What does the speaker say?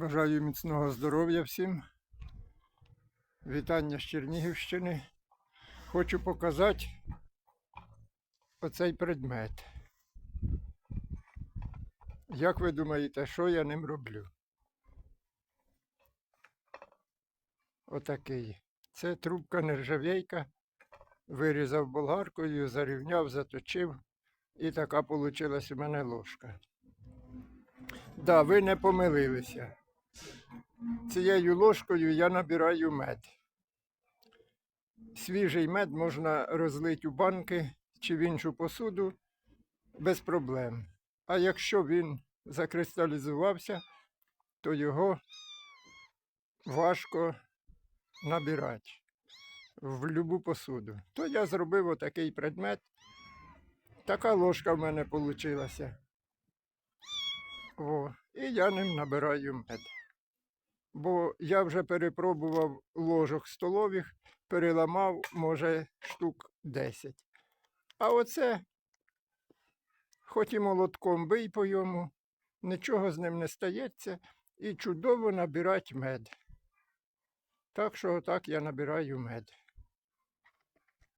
Бажаю міцного здоров'я всім. Вітання з Чернігівщини. Хочу показати оцей предмет. Як ви думаєте, що я ним роблю? Отакий. Це трубка нержавейка. Вирізав болгаркою, зарівняв, заточив. І така вийшла у мене ложка. Да, ви не помилилися. Цією ложкою я набираю мед. Свіжий мед можна розлити у банки чи в іншу посуду без проблем. А якщо він закристалізувався, то його важко набирати в будь-яку посуду. То я зробив отакий предмет. Така ложка в мене вийшла. І я ним набираю мед. Бо я вже перепробував ложок столових, переламав, може, штук 10. А оце, хоч і молотком бий по йому, нічого з ним не стається і чудово набирать мед. Так що отак я набираю мед.